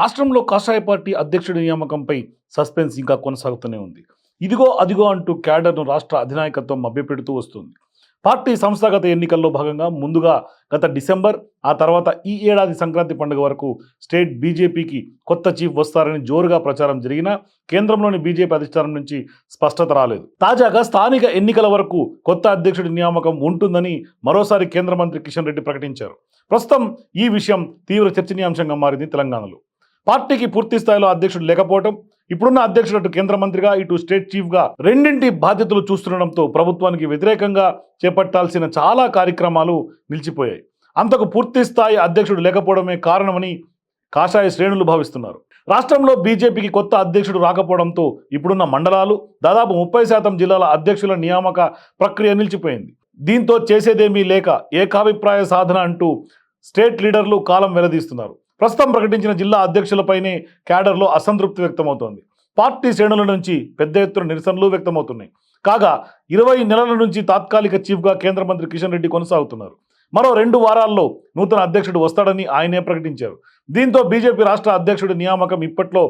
రాష్ట్రంలో కాషాయ పార్టీ అధ్యక్షుడి నియామకంపై సస్పెన్స్ ఇంకా కొనసాగుతూనే ఉంది. ఇదిగో అదిగో అంటూ క్యాడర్ను రాష్ట్ర అధినాయకత్వం మభ్యపెడుతూ వస్తుంది. పార్టీ సంస్థాగత ఎన్నికల్లో భాగంగా ముందుగా గత డిసెంబర్ ఆ తర్వాత ఈ ఏడాది సంక్రాంతి పండుగ వరకు స్టేట్ బీజేపీకి కొత్త చీఫ్ వస్తారని జోరుగా ప్రచారం జరిగినా కేంద్రంలోని బీజేపీ అధిష్టానం నుంచి స్పష్టత రాలేదు. తాజాగా స్థానిక ఎన్నికల వరకు కొత్త అధ్యక్షుడి నియామకం ఉంటుందని మరోసారి కేంద్ర మంత్రి కిషన్ రెడ్డి ప్రకటించారు. ప్రస్తుతం ఈ విషయం తీవ్ర చర్చనీయాంశంగా మారింది తెలంగాణలో. పార్టీకి పూర్తి స్థాయిలో అధ్యక్షుడు లేకపోవడం ఇప్పుడున్న అధ్యక్షుడు అటు కేంద్ర మంత్రిగా ఇటు స్టేట్ చీఫ్గా రెండింటి బాధ్యతలు చూస్తుండడంతో ప్రభుత్వానికి వ్యతిరేకంగా చేపట్టాల్సిన చాలా కార్యక్రమాలు నిలిచిపోయాయి. అంతకు పూర్తి స్థాయి అధ్యక్షుడు లేకపోవడమే కారణమని కాషాయ శ్రేణులు భావిస్తున్నారు. రాష్ట్రంలో బీజేపీకి కొత్త అధ్యక్షుడు రాకపోవడంతో ఇప్పుడున్న మండలాలు దాదాపు ముప్పై శాతం జిల్లాల అధ్యక్షుల నియామక ప్రక్రియ నిలిచిపోయింది. దీంతో చేసేదేమీ లేక ఏకాభిప్రాయ సాధన అంటూ స్టేట్ లీడర్లు కాలం వెలదీస్తున్నారు. ప్రస్తుతం ప్రకటించిన జిల్లా అధ్యక్షులపైనే క్యాడర్లో అసంతృప్తి వ్యక్తమవుతోంది. పార్టీ శ్రేణుల నుంచి పెద్ద ఎత్తున నిరసనలు వ్యక్తమవుతున్నాయి. కాగా ఇరవై నెలల నుంచి తాత్కాలిక చీఫ్గా కేంద్ర మంత్రి కిషన్ రెడ్డి కొనసాగుతున్నారు. మరో రెండు వారాల్లో నూతన అధ్యక్షుడు వస్తాడని ఆయనే ప్రకటించారు. దీంతో బీజేపీ రాష్ట్ర అధ్యక్షుడి నియామకం ఇప్పట్లో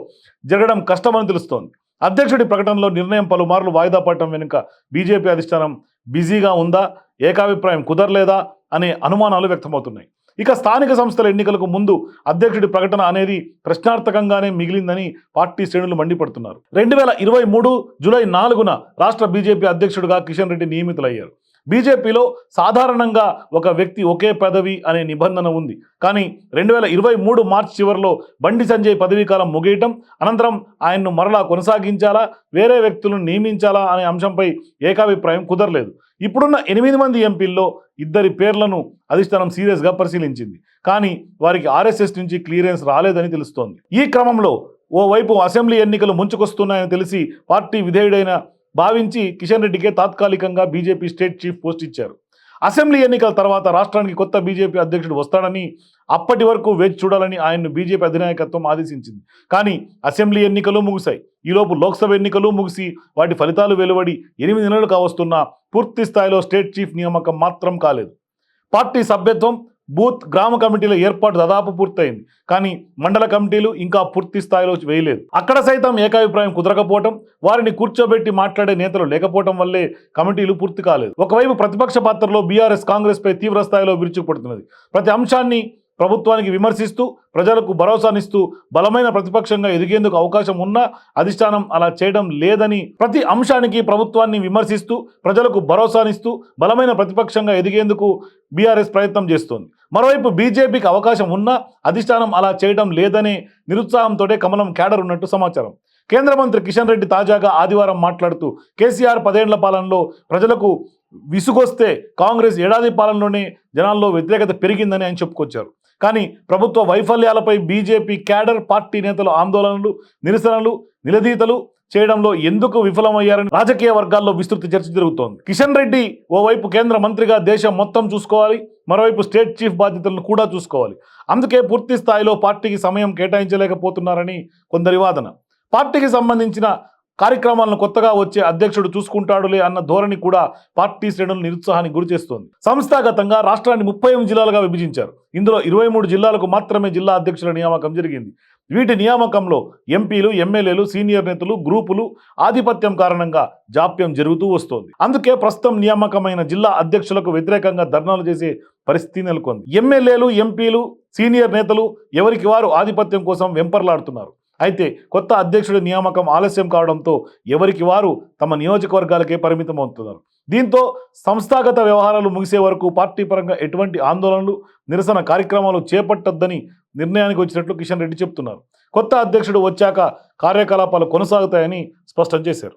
జరగడం కష్టమని తెలుస్తోంది. అధ్యక్షుడి ప్రకటనలో నిర్ణయం పలుమార్లు వాయిదా పడటం వెనుక బీజేపీ అధిష్టానం బిజీగా ఉందా ఏకాభిప్రాయం కుదరలేదా అనే అనుమానాలు వ్యక్తమవుతున్నాయి. ఇక స్థానిక సంస్థల ఎన్నికలకు ముందు అధ్యక్షుడి ప్రకటన అనేది ప్రశ్నార్థకంగానే మిగిలిందని పార్టీ శ్రేణులు మండిపడుతున్నారు. రెండు వేల ఇరవై మూడు జూలై నాలుగున రాష్ట్ర బీజేపీ అధ్యక్షుడిగా కిషన్ రెడ్డి నియమితులయ్యారు. బీజేపీలో సాధారణంగా ఒక వ్యక్తి ఒకే పదవి అనే నిబంధన ఉంది. కానీ రెండు వేల ఇరవై మూడు మార్చి చివరిలో బండి సంజయ్ పదవీకాలం ముగియటం అనంతరం ఆయన్ను మరలా కొనసాగించాలా వేరే వ్యక్తులను నియమించాలా అనే అంశంపై ఏకాభిప్రాయం కుదరలేదు. ఇప్పుడున్న ఎనిమిది మంది ఎంపీల్లో ఇద్దరి పేర్లను అధిష్టానం సీరియస్గా పరిశీలించింది. కానీ వారికి ఆర్ఎస్ఎస్ నుంచి క్లియరెన్స్ రాలేదని తెలుస్తోంది. ఈ క్రమంలో ఓవైపు అసెంబ్లీ ఎన్నికలు ముంచుకొస్తున్నాయని తెలిసి పార్టీ విధేయుడైన భావించి కిషన్ రెడ్డికే తాత్కాలికంగా బీజేపీ స్టేట్ చీఫ్ పోస్ట్ ఇచ్చారు. అసెంబ్లీ ఎన్నికల తర్వాత రాష్ట్రానికి కొత్త బీజేపీ అధ్యక్షుడు వస్తాడని అప్పటి వరకు వేచి చూడాలని ఆయన్ను బీజేపీ అధినాయకత్వం ఆదేశించింది. కానీ అసెంబ్లీ ఎన్నికలు ముగిశాయి. ఈలోపు లోక్సభ ఎన్నికలు ముగిసి వాటి ఫలితాలు వెలువడి ఎనిమిది నెలలు కావస్తున్నా పూర్తి స్థాయిలో స్టేట్ చీఫ్ నియామకం మాత్రం కాలేదు. పార్టీ సభ్యత్వం బూత్ గ్రామ కమిటీల ఏర్పాటు దాదాపు పూర్తయింది. కానీ మండల కమిటీలు ఇంకా పూర్తి స్థాయిలో వేయలేదు. అక్కడ సైతం ఏకాభిప్రాయం కుదరకపోవటం వారిని కూర్చోబెట్టి మాట్లాడే నేతలు లేకపోవటం వల్లే కమిటీలు పూర్తి కాలేదు. ఒకవైపు ప్రతిపక్ష పాత్రలో బీఆర్ఎస్ కాంగ్రెస్ పై తీవ్ర స్థాయిలో విరుచుకుపడుతున్నది. ప్రతి అంశాన్ని ప్రభుత్వానికి విమర్శిస్తూ ప్రజలకు భరోసానిస్తూ బలమైన ప్రతిపక్షంగా ఎదిగేందుకు అవకాశం ఉన్నా అధిష్టానం అలా చేయడం లేదని ప్రతి అంశానికి ప్రభుత్వాన్ని విమర్శిస్తూ ప్రజలకు భరోసానిస్తూ బలమైన ప్రతిపక్షంగా ఎదిగేందుకు బీఆర్ఎస్ ప్రయత్నం చేస్తోంది. మరోవైపు బీజేపీకి అవకాశం ఉన్నా అధిష్టానం అలా చేయడం లేదనే నిరుత్సాహంతో కమలం క్యాడర్ ఉన్నట్టు సమాచారం. కేంద్ర మంత్రి కిషన్ రెడ్డి తాజాగా ఆదివారం మాట్లాడుతూ కేసీఆర్ పదేండ్ల పాలనలో ప్రజలకు విసుగొస్తే కాంగ్రెస్ ఏడాది పాలనలోనే జనాల్లో వ్యతిరేకత పెరిగిందని ఆయన చెప్పుకొచ్చారు. కానీ ప్రభుత్వ వైఫల్యాలపై బీజేపీ క్యాడర్ పార్టీ నేతలు ఆందోళనలు నిరసనలు నిలదీతలు చేయడంలో ఎందుకు విఫలమయ్యారని రాజకీయ వర్గాల్లో విస్తృత చర్చ జరుగుతోంది. కిషన్ రెడ్డి ఓవైపు కేంద్ర మంత్రిగా దేశం మొత్తం చూసుకోవాలి మరోవైపు స్టేట్ చీఫ్ బాధ్యతలను కూడా చూసుకోవాలి. అందుకే పూర్తి స్థాయిలో పార్టీకి సమయం కేటాయించలేకపోతున్నారని కొందరి వాదన. పార్టీకి సంబంధించిన కార్యక్రమాలను కొత్తగా వచ్చే అధ్యక్షుడు చూసుకుంటాడులే అన్న ధోరణి కూడా పార్టీ శ్రేణులు నిరుత్సాహానికి గురిచేస్తోంది సంస్థాగతంగా రాష్ట్రాన్ని ముప్పై జిల్లాలుగా విభజించారు. ఇందులో ఇరవై మూడు జిల్లాలకు మాత్రమే జిల్లా అధ్యక్షుల నియామకం జరిగింది. వీటి నియామకంలో ఎంపీలు ఎమ్మెల్యేలు సీనియర్ నేతలు గ్రూపులు ఆధిపత్యం కారణంగా జాప్యం జరుగుతూ వస్తోంది. అందుకే ప్రస్తుతం నియామకమైన జిల్లా అధ్యక్షులకు వ్యతిరేకంగా ధర్నాలు చేసే పరిస్థితి నెలకొంది. ఎమ్మెల్యేలు ఎంపీలు సీనియర్ నేతలు ఎవరికి వారు ఆధిపత్యం కోసం వెంపర్లాడుతున్నారు? అయితే కొత్త అధ్యక్షుడి నియామకం ఆలస్యం కావడంతో ఎవరికి వారు తమ నియోజకవర్గాలకే పరిమితం అవుతున్నారు దీంతో సంస్థాగత వ్యవహారాలు ముగిసే వరకు పార్టీ పరంగా ఎటువంటి ఆందోళనలు నిరసన కార్యక్రమాలు చేపట్టద్దని నిర్ణయానికి వచ్చినట్లు కిషన్ రెడ్డి చెప్తున్నారు. కొత్త అధ్యక్షుడు వచ్చాక కార్యకలాపాలు కొనసాగుతాయని స్పష్టం చేశారు.